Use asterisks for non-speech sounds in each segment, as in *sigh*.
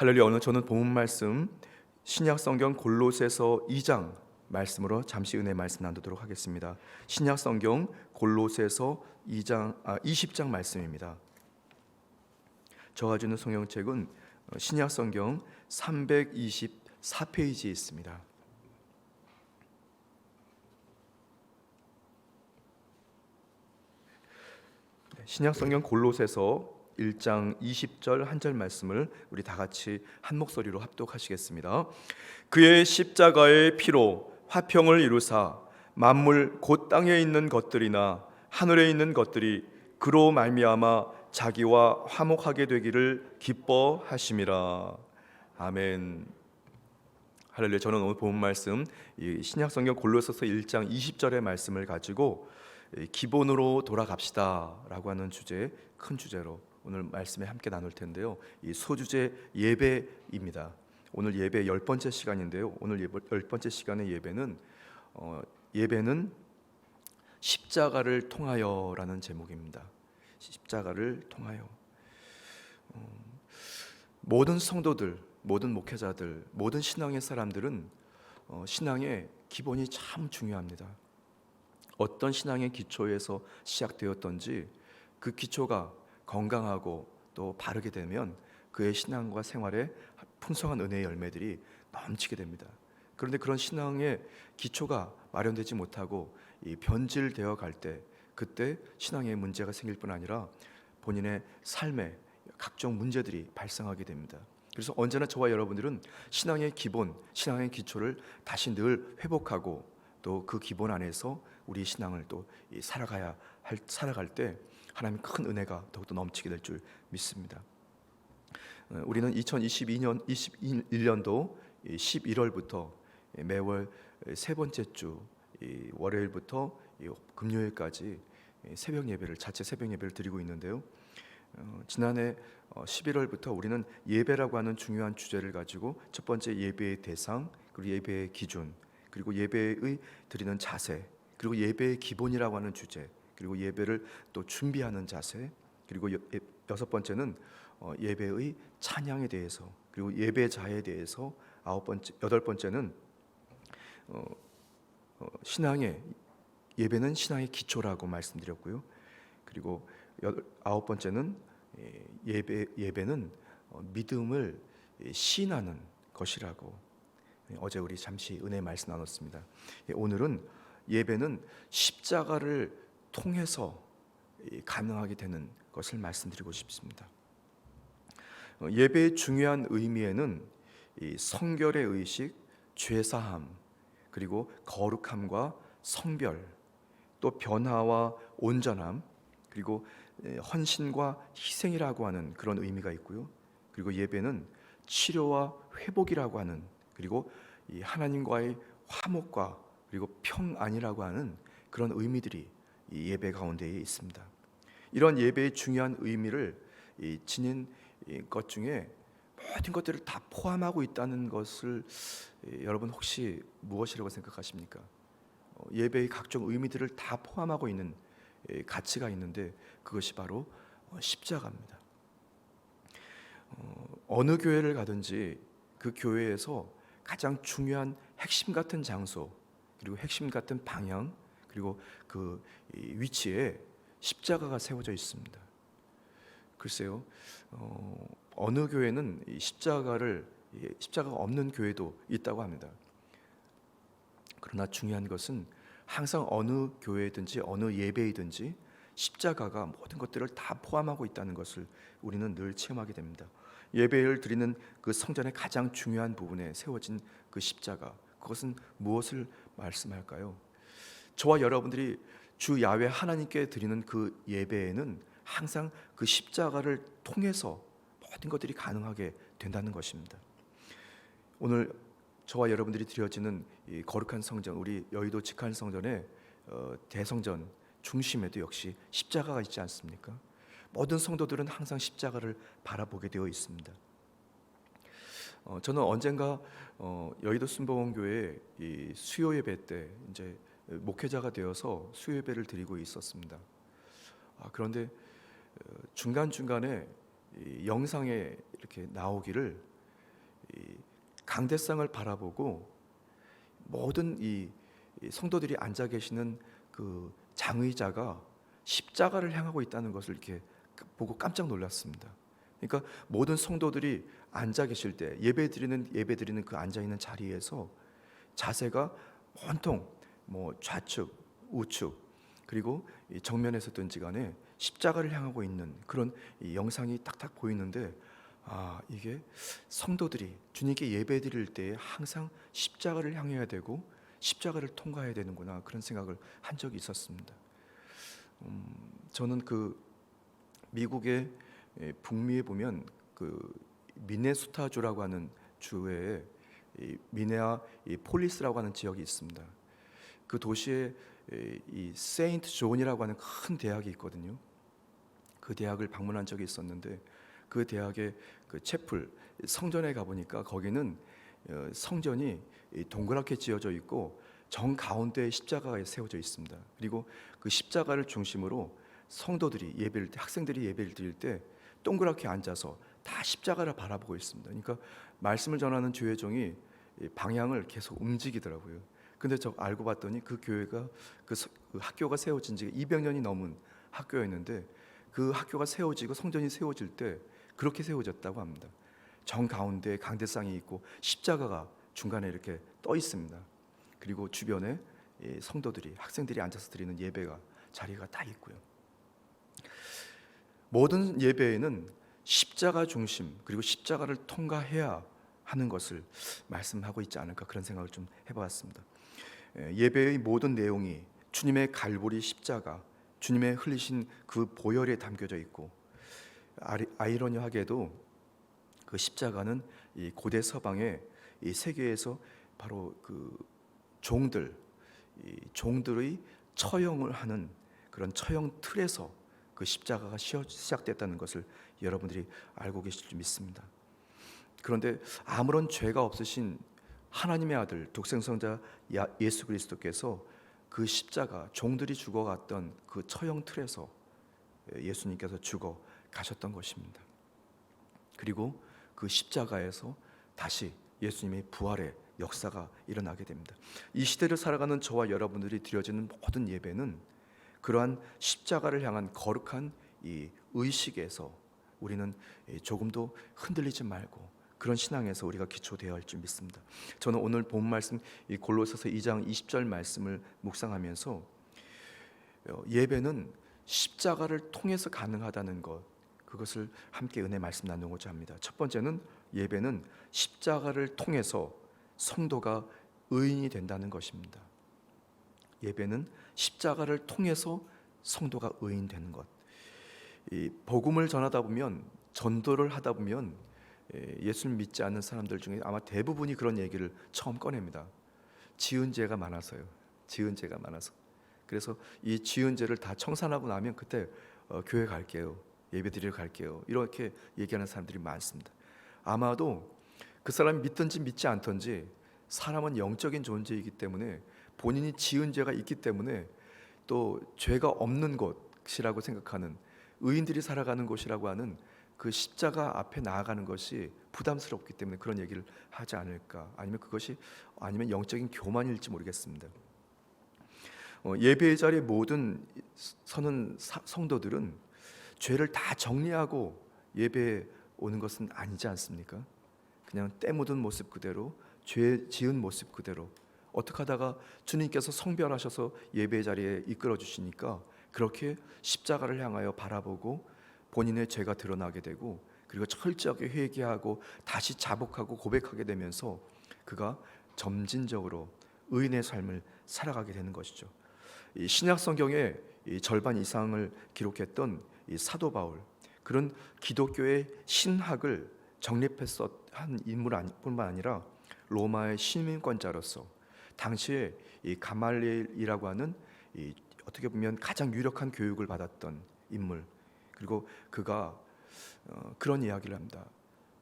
할렐루야 오늘 저는 본문 말씀 신약 성경 골로새서 2장 말씀으로 잠시 은혜 말씀 나누도록 하겠습니다. 신약 성경 골로새서 2장 아 20장 말씀입니다. 저가 주는 성경책은 어, 신약 성경 324페이지에 있습니다. 네, 신약 성경 골로새서 1장 20절 한 절 말씀을 우리 다 같이 한 목소리로 합독하시겠습니다. 그의 십자가의 피로 화평을 이루사 만물 곧 땅에 있는 것들이나 하늘에 있는 것들이 그로 말미암아 자기와 화목하게 되기를 기뻐하심이라. 아멘. 할렐루야. 저는 오늘 본 말씀 이 신약 성경 골로새서 1장 20절의 말씀을 가지고 이 기본으로 돌아갑시다라고 하는 주제 큰 주제로 오늘 말씀에 함께 나눌 텐데요. 이 소주제 예배입니다. 오늘 예배 열 번째 시간인데요. 오늘 예배, 열 번째 시간의 예배는 어, 예배는 십자가를 통하여라는 제목입니다. 십자가를 통하여 어, 모든 성도들, 모든 목회자들, 모든 신앙의 사람들은 어, 신앙의 기본이 참 중요합니다. 어떤 신앙의 기초에서 시작되었던지 그 기초가 건강하고 또 바르게 되면 그의 신앙과 생활에 풍성한 은혜의 열매들이 넘치게 됩니다. 그런데 그런 신앙의 기초가 마련되지 못하고 이 변질되어 갈 때 그때 신앙에 문제가 생길 뿐 아니라 본인의 삶에 각종 문제들이 발생하게 됩니다. 그래서 언제나 저와 여러분들은 신앙의 기본, 신앙의 기초를 다시 늘 회복하고 또 그 기본 안에서 우리 신앙을 또 살아가야 할 살아갈 때 하나님 큰 은혜가 더욱더 넘치게 될 줄 믿습니다. 어, 우리는 2022년 21년도 11월부터 매월 세 번째 주 월요일부터 금요일까지 새벽 예배를 자체 새벽 예배를 드리고 있는데요. 어, 지난해 11월부터 우리는 예배라고 하는 중요한 주제를 가지고 첫 번째 예배의 대상 그리고 예배의 기준 그리고 예배의 드리는 자세 그리고 예배의 기본이라고 하는 주제 그리고 예배를 또 준비하는 자세 그리고 여, 섯 번째는 어, 예배의 찬양에 대해서 그리고 예배자에 대해서 아홉 번째 여덟 번째는 어, 어, 신앙의 예배는 신앙의 기초라고 말씀드렸고요. 그리고 아홉 번째는 예, 예배 예배는 어, 믿음을 시인하는 것이라고 예, 어제 우리 잠시 은혜 말씀 나눴습니다. 예, 오늘은 예배는 십자가를 통해서 가능하게 되는 것을 말씀드리고 싶습니다. 어, 예배의 중요한 의미에는 성결의 의식, 죄사함, 그리고 거룩함과 성별, 또 변화와 온전함, 그리고 헌신과 희생이라고 하는 그런 의미가 있고요. 그리고 예배는 치료와 회복이라고 하는 그리고 하나님과의 화목과 그리고 평안이라고 하는 그런 의미들이 예배 가운데에 있습니다. 이런 예배의 중요한 의미를 지닌 것 중에 모든 것들을 다 포함하고 있다는 것을 여러분 혹시 무엇이라고 생각하십니까? 어, 예배의 각종 의미들을 다 포함하고 있는 가치가 있는데 그것이 바로 어, 십자가입니다. 어, 어느 교회를 가든지 그 교회에서 가장 중요한 핵심 같은 장소 그리고 핵심 같은 방향 그리고 그 위치에 십자가가 세워져 있습니다. 글쎄요, 어, 어느 교회는 십자가를 십자가가 없는 교회도 있다고 합니다. 그러나 중요한 것은 항상 어느 교회든지 어느 예배이든지 십자가가 모든 것들을 다 포함하고 있다는 것을 우리는 늘 체험하게 됩니다. 예배를 드리는 그 성전의 가장 중요한 부분에 세워진 그 십자가 그것은 무엇을 말씀할까요? 저와 여러분들이 주 야외 하나님께 드리는 그 예배에는 항상 그 십자가를 통해서 모든 것들이 가능하게 된다는 것입니다. 오늘 저와 여러분들이 드려지는 이 거룩한 성전, 우리 여의도 직한 성전의 어, 대성전 중심에도 역시 십자가가 있지 않습니까? 모든 성도들은 항상 십자가를 바라보게 되어 있습니다. 어, 저는 언젠가 어, 여의도 순복음교회 이 수요 예배 때 이제 목회자가 되어서 수요 예배를 드리고 있었습니다. 아, 그런데 어, 중간 중간에 영상에 이렇게 나오기를 강대상을 바라보고 모든 이, 이 성도들이 앉아 계시는 그 장의자가 십자가를 향하고 있다는 것을 이렇게 보고 깜짝 놀랐습니다. 그러니까 모든 성도들이 앉아 계실 때 예배 드리는 예배 드리는 그 앉아 있는 자리에서 자세가 온통 뭐 좌측, 우측 그리고 이 정면에서든지 간에 십자가를 향하고 있는 그런 이 영상이 딱딱 보이는데 아 이게 성도들이 주님께 예배 드릴 때에 항상 십자가를 향해야 되고 십자가를 통과해야 되는구나 그런 생각을 한 적이 있었습니다. 음, 저는 그 미국의 예, 북미에 보면 그 미네소타주라고 하는 주에 이 미네아 이 폴리스라고 하는 지역이 있습니다. 그 도시에 이- 이 세인트 존이라고 하는 큰 대학이 있거든요. 그 대학을 방문한 적이 있었는데 그 대학의 그 채플 성전에 가 보니까 거기는 어, 성전이 이 동그랗게 지어져 있고 정 가운데에 십자가가 세워져 있습니다. 그리고 그 십자가를 중심으로 성도들이 예배를 때 학생들이 예배를 드릴 때 동그랗게 앉아서 다 십자가를 바라보고 있습니다. 그러니까 말씀을 전하는 조회종이 이 방향을 계속 움직이더라고요. 근데 저 알고 봤더니 그 교회가 그, 서- 그 학교가 세워진 지가 200년이 넘은 학교였는데 그 학교가 세워지고 성전이 세워질 때 그렇게 세워졌다고 합니다. 정 가운데 강대상이 있고 십자가가 중간에 이렇게 떠 있습니다. 그리고 주변에 이 성도들이 학생들이 앉아서 드리는 예배가 자리가 다 있고요. 모든 예배에는 십자가 중심 그리고 십자가를 통과해야 하는 것을 말씀하고 있지 않을까 그런 생각을 좀 해봤습니다. 예, 예배의 모든 내용이 주님의 갈보리 십자가, 주님의 흘리신 그 보혈에 담겨져 있고 아이러니하게도 그 십자가는 이 고대 서방의 이 세계에서 바로 그 종들, 이 종들의 처형을 하는 그런 처형 틀에서 그 십자가가 시작됐다는 것을 여러분들이 알고 계실 줄 믿습니다. 그런데 아무런 죄가 없으신 하나님의 아들 독생성자 야- 예수 그리스도께서 그 십자가 종들이 죽어갔던 그 처형 틀에서 예수님께서 죽어 가셨던 것입니다. 그리고 그 십자가에서 다시 예수님의 부활의 역사가 일어나게 됩니다. 이 시대를 살아가는 저와 여러분들이 드려지는 모든 예배는 그러한 십자가를 향한 거룩한 이 의식에서 우리는 조금도 흔들리지 말고 그런 신앙에서 우리가 기초되어야 할 줄 믿습니다. 저는 오늘 본 말씀 이 골로새서 2장 20절 말씀을 묵상하면서 어, 예배는 십자가를 통해서 가능하다는 것 그것을 함께 은혜 말씀 나누고자 합니다. 첫 번째는 예배는 십자가를 통해서 성도가 의인이 된다는 것입니다. 예배는 십자가를 통해서 성도가 의인 되는 것. 이 복음을 전하다 보면 전도를 하다 보면 예, 예수를 믿지 않는 사람들 중에 아마 대부분이 그런 얘기를 처음 꺼냅니다. 지은 죄가 많아서요. 지은 죄가 많아서. 그래서 이 지은 죄를 다 청산하고 나면 그때 어, 교회 갈게요. 예배드리러 갈게요. 이렇게 얘기하는 사람들이 많습니다. 아마도 그 사람이 믿든지 믿지 않든지 사람은 영적인 존재이기 때문에 본인이 지은 죄가 있기 때문에 또 죄가 없는 곳이라고 생각하는 의인들이 살아가는 곳이라고 하는 그 십자가 앞에 나아가는 것이 부담스럽기 때문에 그런 얘기를 하지 않을까 아니면 그것이 아니면 영적인 교만일지 모르겠습니다. 어, 예배의 자리 모든 서는 사- 성도들은 죄를 다 정리하고 예배에 오는 것은 아니지 않습니까? 그냥 때 묻은 모습 그대로 죄 지은 모습 그대로 어떻게 하다가 주님께서 성별하셔서 예배 자리에 이끌어 주시니까 그렇게 십자가를 향하여 바라보고 본인의 죄가 드러나게 되고 그리고 철저하게 회개하고 다시 자복하고 고백하게 되면서 그가 점진적으로 의인의 삶을 살아가게 되는 것이죠. 이 신약 성경의 이 절반 이상을 기록했던 이 사도 바울 그런 기독교의 신학을 정립해서 한 인물 뿐만 아니라 로마의 시민권자로서 당시에 이 가말리엘이라고 하는 이 어떻게 보면 가장 유력한 교육을 받았던 인물 그리고 그가 어, 그런 이야기를 합니다.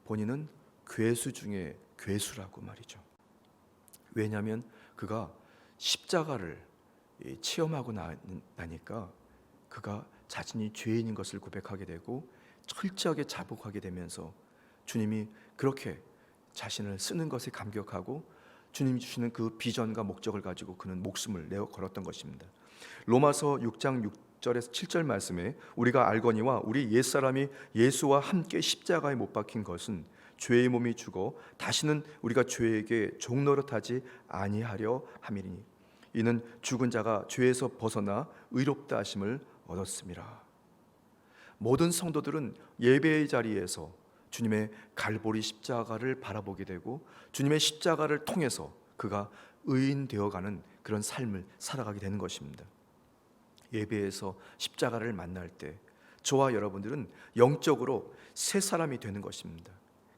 본인은 괴수 중에 괴수라고 말이죠. 왜냐하면 그가 십자가를 이 체험하고 나, 나니까 그가 자신이 죄인인 것을 고백하게 되고 철저하게 자복하게 되면서 주님이 그렇게 자신을 쓰는 것에 감격하고 주님이 주시는 그 비전과 목적을 가지고 그는 목숨을 내어 걸었던 것입니다. 로마서 6장 6절에서 7절 말씀에 우리가 알거니와 우리 옛사람이 예수와 함께 십자가에 못 박힌 것은 죄의 몸이 죽어 다시는 우리가 죄에게 종노릇하지 아니하려 함이니 이는 죽은 자가 죄에서 벗어나 의롭다 하심을 얻었습니다. 모든 성도들은 예배의 자리에서 주님의 갈보리 십자가를 바라보게 되고 주님의 십자가를 통해서 그가 의인 되어가는 그런 삶을 살아가게 되는 것입니다. 예배에서 십자가를 만날 때 저와 여러분들은 영적으로 새 사람이 되는 것입니다.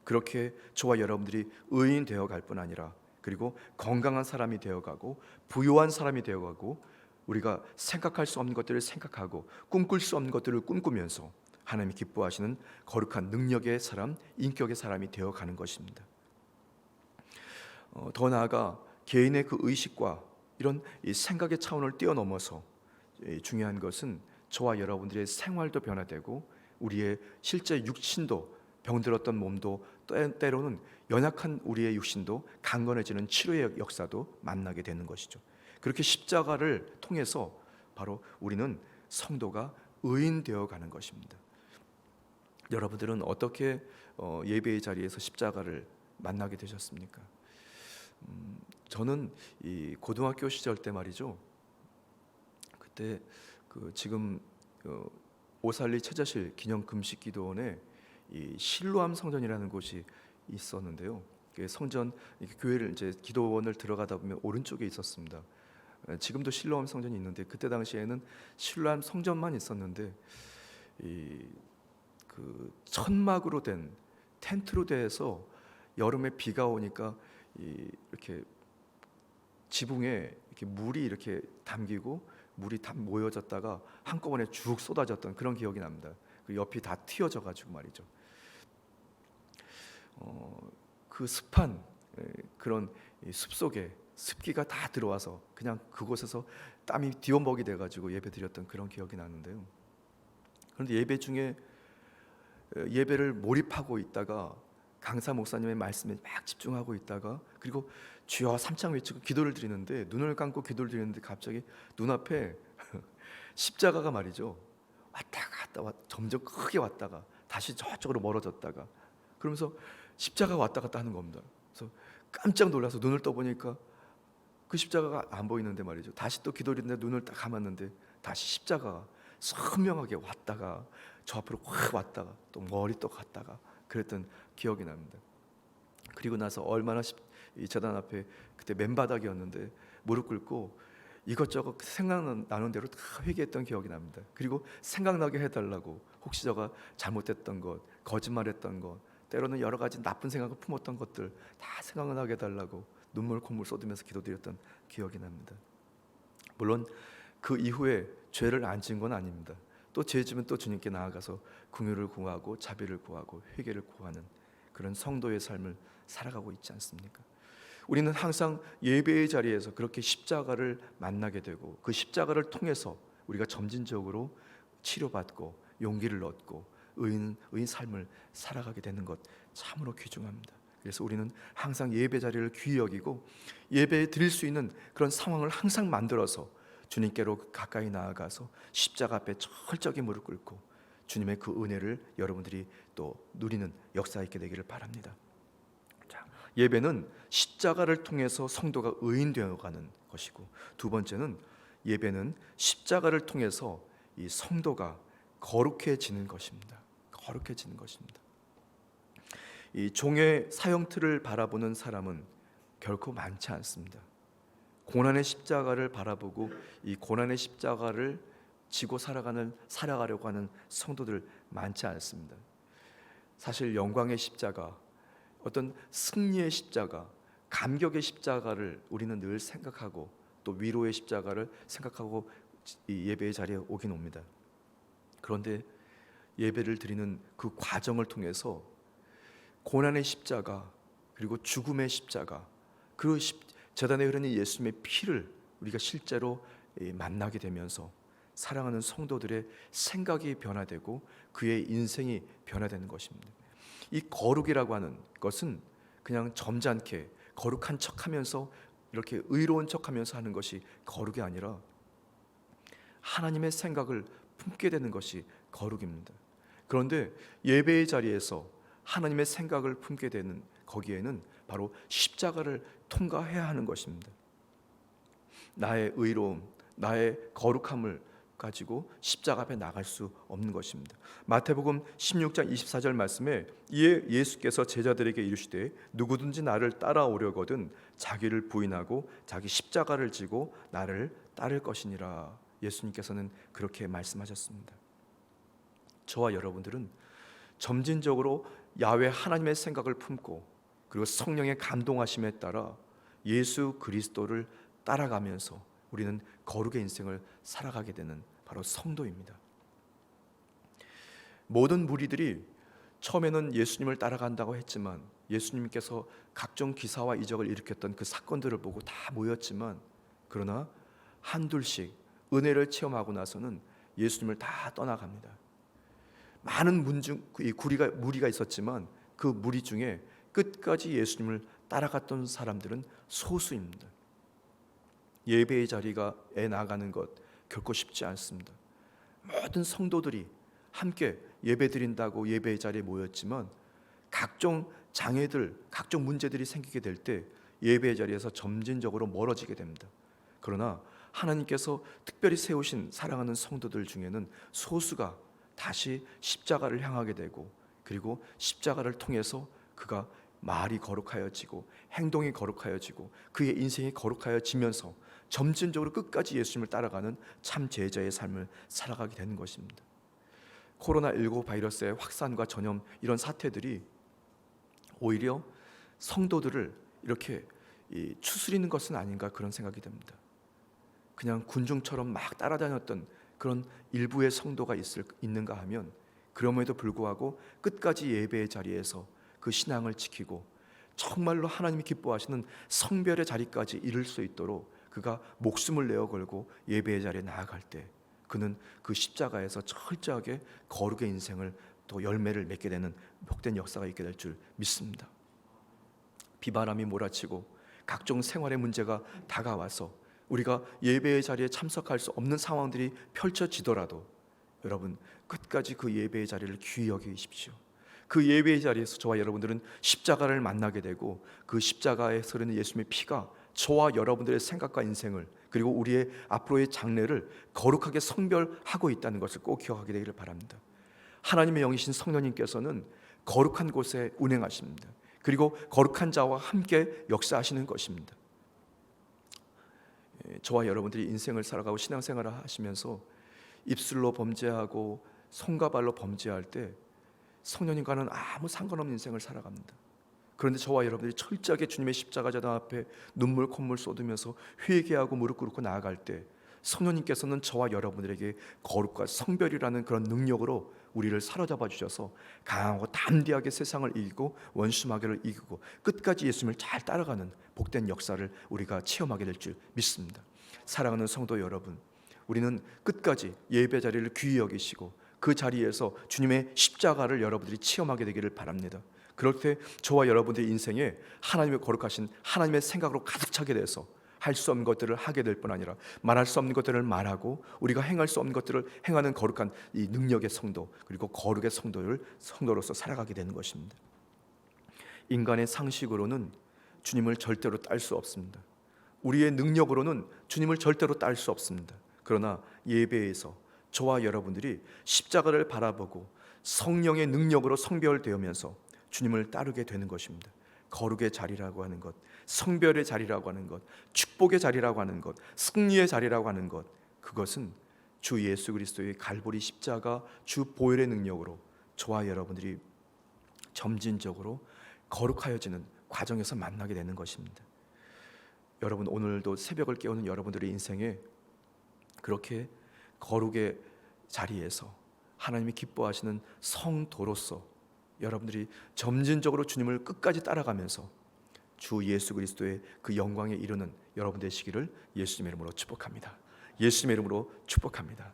그렇게 저와 여러분들이 의인 되어 갈 뿐 아니라 그리고 건강한 사람이 되어 가고 부유한 사람이 되어 가고 우리가 생각할 수 없는 것들을 생각하고 꿈꿀 수 없는 것들을 꿈꾸면서 하나님이 기뻐하시는 거룩한 능력의 사람, 인격의 사람이 되어 가는 것입니다. 어, 더 나아가 개인의 그 의식과 이런 이 생각의 차원을 뛰어넘어서 이 중요한 것은 저와 여러분들의 생활도 변화되고 우리의 실제 육신도 병들었던 몸도 때- 때로는 연약한 우리의 육신도 강건해지는 치료의 역사도 만나게 되는 것이죠. 그렇게 십자가를 통해서 바로 우리는 성도가 의인 되어 가는 것입니다. 여러분들은 어떻게 어, 예배의 자리에서 십자가를 만나게 되셨습니까? 음, 저는 이 고등학교 시절 때 말이죠. 그때 그 지금 어, 오살리 최자실 기념 금식 기도원에 이 실로암 성전이라는 곳이 있었는데요. 그 성전 교회를 이제 기도원을 들어가다 보면 오른쪽에 있었습니다. 에, 지금도 실로암 성전이 있는데 그때 당시에는 실로암 성전만 있었는데 이 그 천막으로 된 텐트로 돼서 여름에 비가 오니까 이 이렇게 지붕에 이렇게 물이 이렇게 담기고 물이 다 모여졌다가 한꺼번에 쭉 쏟아졌던 그런 기억이 납니다. 그 옆이 다 튀어져 가지고 말이죠. 어, 그 습한 에, 그런 이 숲속에 습기가 다 들어와서 그냥 그곳에서 땀이 디원벅이 돼 가지고 예배 드렸던 그런 기억이 나는데요. 그런데 예배 중에 에, 예배를 몰입하고 있다가 강사 목사님의 말씀에 막 집중하고 있다가 그리고 주여 삼창 외치고 기도를 드리는데 눈을 감고 기도를 드리는데 갑자기 눈앞에 *laughs* 십자가가 말이죠 왔다 갔다 왔, 점점 크게 왔다가 다시 저쪽으로 멀어졌다가 그러면서 십자가 왔다 갔다 하는 겁니다. 그래서 깜짝 놀라서 눈을 떠보니까 그 십자가가 안 보이는데 말이죠. 다시 또 기도를 했는데 눈을 딱 감았는데 다시 십자가가 선명하게 왔다가 저 앞으로 확 왔다가 또 멀리 또 갔다가 그랬던 기억이 납니다. 그리고 나서 얼마나 십- 이 재단 앞에 그때 맨바닥이었는데 무릎 꿇고 이것저것 생각나는 대로 다 회개했던 기억이 납니다. 그리고 생각나게 해달라고 혹시 저가 잘못했던 것, 거짓말했던 것, 때로는 여러 가지 나쁜 생각을 품었던 것들 다 생각나게 해달라고 눈물 콧물 쏟으면서 기도드렸던 기억이 납니다. 물론 그 이후에 죄를 안 지은 건 아닙니다. 또 죄지면 또 주님께 나아가서 긍휼을 구하고 자비를 구하고 회개를 구하는 그런 성도의 삶을 살아가고 있지 않습니까? 우리는 항상 예배의 자리에서 그렇게 십자가를 만나게 되고 그 십자가를 통해서 우리가 점진적으로 치료받고 용기를 얻고 의인 의인 삶을 살아가게 되는 것 참으로 귀중합니다. 그래서 우리는 항상 예배 자리를 귀히 여기고 예배에 드릴 수 있는 그런 상황을 항상 만들어서 주님께로 가까이 나아가서 십자가 앞에 철저히 무릎 꿇고 주님의 그 은혜를 여러분들이 또 누리는 역사 있게 되기를 바랍니다. 자, 예배는 십자가를 통해서 성도가 의인 되어 가는 것이고 두 번째는 예배는 십자가를 통해서 이 성도가 거룩해지는 것입니다. 거룩해지는 것입니다. 이 종의 사형틀을 바라보는 사람은 결코 많지 않습니다. 고난의 십자가를 바라보고 이 고난의 십자가를 지고 살아가는 살아가려고 하는 성도들 많지 않습니다. 사실 영광의 십자가, 어떤 승리의 십자가, 감격의 십자가를 우리는 늘 생각하고 또 위로의 십자가를 생각하고 이 예배의 자리에 오긴 옵니다. 그런데 예배를 드리는 그 과정을 통해서 고난의 십자가 그리고 죽음의 십자가 그 십, 재단에 흐르는 예수님의 피를 우리가 실제로 이, 만나게 되면서 사랑하는 성도들의 생각이 변화되고 그의 인생이 변화되는 것입니다. 이 거룩이라고 하는 것은 그냥 점잖게 거룩한 척하면서 이렇게 의로운 척하면서 하는 것이 거룩이 아니라 하나님의 생각을 품게 되는 것이 거룩입니다. 그런데 예배의 자리에서 하나님의 생각을 품게 되는 거기에는 바로 십자가를 통과해야 하는 것입니다. 나의 의로움, 나의 거룩함을 가지고 십자가 앞에 나갈 수 없는 것입니다. 마태복음 16장 24절 말씀에 이에 예수께서 제자들에게 이르시되 누구든지 나를 따라오려거든 자기를 부인하고 자기 십자가를 지고 나를 따를 것이니라. 예수님께서는 그렇게 말씀하셨습니다. 저와 여러분들은 점진적으로 야외 하나님의 생각을 품고 그리고 성령의 감동하심에 따라 예수 그리스도를 따라가면서 우리는 거룩의 인생을 살아가게 되는 바로 성도입니다. 모든 무리들이 처음에는 예수님을 따라간다고 했지만 예수님께서 각종 기사와 이적을 일으켰던 그 사건들을 보고 다 모였지만 그러나 한둘씩 은혜를 체험하고 나서는 예수님을 다 떠나갑니다. 많은 문중 이 구리가 무리가 있었지만 그 무리 중에 끝까지 예수님을 따라갔던 사람들은 소수입니다. 예배의 자리가 애 나가는 것 결코 쉽지 않습니다. 모든 성도들이 함께 예배 드린다고 예배의 자리에 모였지만 각종 장애들, 각종 문제들이 생기게 될 때 예배의 자리에서 점진적으로 멀어지게 됩니다. 그러나 하나님께서 특별히 세우신 사랑하는 성도들 중에는 소수가 다시 십자가를 향하게 되고 그리고 십자가를 통해서 그가 말이 거룩하여지고 행동이 거룩하여지고 그의 인생이 거룩하여지면서 점진적으로 끝까지 예수님을 따라가는 참 제자의 삶을 살아가게 되는 것입니다. 코로나19 바이러스의 확산과 전염 이런 사태들이 오히려 성도들을 이렇게 이 추스리는 것은 아닌가 그런 생각이 듭니다. 그냥 군중처럼 막 따라다녔던 그런 일부의 성도가 있을 있는가 하면 그럼에도 불구하고 끝까지 예배의 자리에서 그 신앙을 지키고 정말로 하나님이 기뻐하시는 성별의 자리까지 이룰 수 있도록 그가 목숨을 내어 걸고 예배의 자리에 나아갈 때 그는 그 십자가에서 철저하게 거룩의 인생을 또 열매를 맺게 되는 복된 역사가 있게 될 줄 믿습니다. 비바람이 몰아치고 각종 생활의 문제가 다가와서 우리가 예배의 자리에 참석할 수 없는 상황들이 펼쳐지더라도 여러분 끝까지 그 예배의 자리를 귀히 여기십시오. 그 예배의 자리에서 저와 여러분들은 십자가를 만나게 되고 그 십자가에 흐르는 예수님의 피가 저와 여러분들의 생각과 인생을 그리고 우리의 앞으로의 장래를 거룩하게 성별하고 있다는 것을 꼭 기억하게 되기를 바랍니다. 하나님의 영이신 성령님께서는 거룩한 곳에 운행하십니다. 그리고 거룩한 자와 함께 역사하시는 것입니다. 예, 저와 여러분들이 인생을 살아가고 신앙생활을 하시면서 입술로 범죄하고 손과 발로 범죄할 때 성령님과는 아무 상관없는 인생을 살아갑니다. 그런데 저와 여러분들이 철저하게 주님의 십자가자단 앞에 눈물 콧물 쏟으면서 회개하고 무릎 꿇고 나아갈 때 성령님께서는 저와 여러분들에게 거룩과 성별이라는 그런 능력으로 우리를 사로잡아 주셔서 강하고 담대하게 세상을 이기고 원수마귀를 이기고 끝까지 예수님을 잘 따라가는 복된 역사를 우리가 체험하게 될 줄 믿습니다. 사랑하는 성도 여러분, 우리는 끝까지 예배 자리를 귀히 여기시고 그 자리에서 주님의 십자가를 여러분들이 체험하게 되기를 바랍니다. 그럴 때 저와 여러분들의 인생에 하나님의 거룩하신 하나님의 생각으로 가득 차게 돼서 할 수 없는 것들을 하게 될 뿐 아니라 말할 수 없는 것들을 말하고 우리가 행할 수 없는 것들을 행하는 거룩한 이 능력의 성도 그리고 거룩의 성도를 성도로서 살아가게 되는 것입니다. 인간의 상식으로는 주님을 절대로 딸 수 없습니다. 우리의 능력으로는 주님을 절대로 딸 수 없습니다. 그러나 예배에서 저와 여러분들이 십자가를 바라보고 성령의 능력으로 성별되면서 주님을 따르게 되는 것입니다. 거룩의 자리라고 하는 것, 성별의 자리라고 하는 것, 축복의 자리라고 하는 것, 승리의 자리라고 하는 것, 그것은 주 예수 그리스도의 갈보리 십자가 주 보혈의 능력으로 저와 여러분들이 점진적으로 거룩하여지는 과정에서 만나게 되는 것입니다. 여러분 오늘도 새벽을 깨우는 여러분들의 인생에 그렇게 거룩의 자리에서 하나님이 기뻐하시는 성도로서 여러분들이 점진적으로 주님을 끝까지 따라가면서 주 예수 그리스도의 그 영광에 이르는 여러분 되시기를 예수님의 이름으로 축복합니다. 예수님의 이름으로 축복합니다.